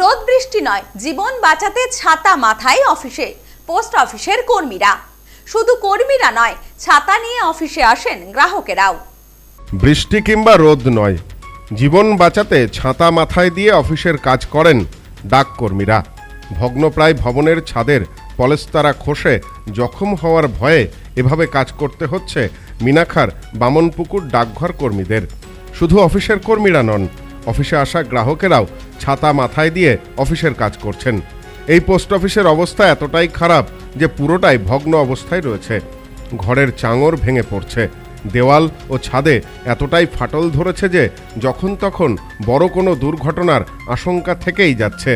রোদ বৃষ্টি নয়, জীবন বাঁচাতে ছাতা মাথায় অফিসে, পোস্ট অফিসের কর্মীরা। শুধু কর্মীরা নয়, ছাতা নিয়ে অফিসে আসেন গ্রাহকেরাও। বৃষ্টি কিংবা রোদ নয়, জীবন বাঁচাতে ছাতা মাথায় দিয়ে অফিসের কাজ করেন ডাককর্মীরা ভগ্নপ্রায় ভবনের ছাদের পলেস্তারা খসে জখম হওয়ার ভয়ে এভাবে কাজ করতে হচ্ছে মিনাখার বামনপুকুর ডাকঘর কর্মীদের। শুধু অফিসের কর্মীরা নন, অফিসে আসা গ্রাহকেরাও ছাতা মাথায় দিয়ে অফিসের কাজ করছেন। এই পোস্ট অফিসের অবস্থা এতটাই খারাপ যে পুরোটাই ভগ্ন অবস্থায় রয়েছে। ঘরের চাঙর ভেঙে পড়ছে। দেওয়াল ও ছাদে এতটাই ফাটল ধরেছে যে যখন তখন বড় কোনো দুর্ঘটনার আশঙ্কা থেকেই যাচ্ছে।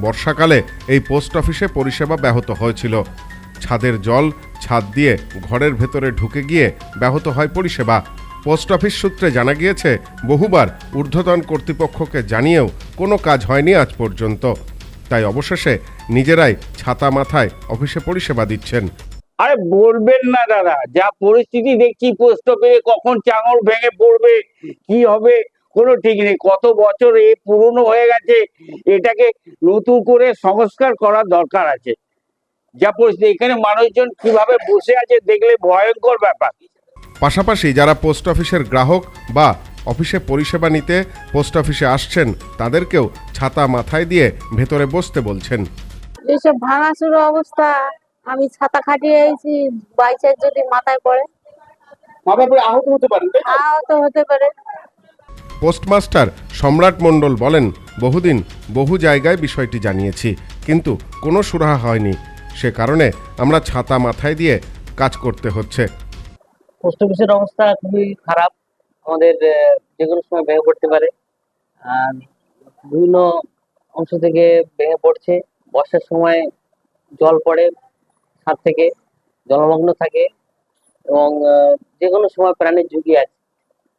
বর্ষাকালে এই পোস্ট অফিসে পরিষেবা ব্যাহত হয়েছিল। ছাদের জল ছাদ দিয়ে ঘরের ভেতরে ঢুকে গিয়ে ব্যাহত হয় পরিষেবা। পোস্ট অফিস সূত্রে জানা গিয়েছে, বহুবার ঊর্ধ্বতন কর্তৃপক্ষকে জানিয়েও কোনো কাজ হয়নি আজ পর্যন্ত। তাই অবশেষে নিজেরাই ছাতা মাথায় অফিসে পরিষেবা দিচ্ছেন। আরে বলবেন না দাদা, যা পরিস্থিতি দেখছি পোস্ট অফিসে কখন চাঙর ভেঙে পড়বে, কি হবে, কোনো ঠিক নেই। কত বছর এ পুরনো হয়ে গেছে, এটাকে নতুন করে সংস্কার করার দরকার আছে। যা পরিস্থিতি, এখানে মানুষজন কীভাবে বসে আছে দেখলে ভয়ঙ্কর ব্যাপার। পাশাপাশি যারা পোস্ট অফিসের গ্রাহক বা অফিসে পরিষেবা নিতে পোস্ট অফিসে আসছেন তাদেরকেও ছাতা মাথায় দিয়ে ভেতরে বসতে বলছেন। এইসব ভাঙাচুরো অবস্থা। আমি ছাতা খাটিয়ে এসেছি বাইচার যদি মাথায় পড়ে। আহত হতে পারেন আহত হতে পারে। পোস্টমাস্টার সম্রাট মণ্ডল বলেন বহুদিন বহু জায়গায় বিষয়টি জানিয়েছি কিন্তু কোনো সুরাহা হয়নি। সে কারণে আমরা ছাতা মাথায় দিয়ে কাজ করতে হচ্ছে। পোস্ট অফিসের অবস্থা খুবই খারাপ। আমাদের যে কোনো সময় ভেঙে পড়তে পারে। আর বিভিন্ন অংশ থেকে ভেঙে পড়ছে। বর্ষার সময় জল পড়ে ছাদ থেকে, জলমগ্ন থাকে এবং যে কোনো সময় প্রাণের ঝুঁকি আছে।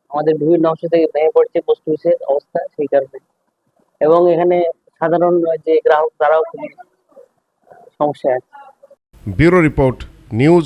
আমাদের বিভিন্ন অংশ থেকে ভেঙে পড়ছে পোস্ট অফিসের অবস্থা সেই কারণে। এবং এখানে সাধারণ যে গ্রাহক তারাও খুবই সমস্যা আছে। Bureau report, news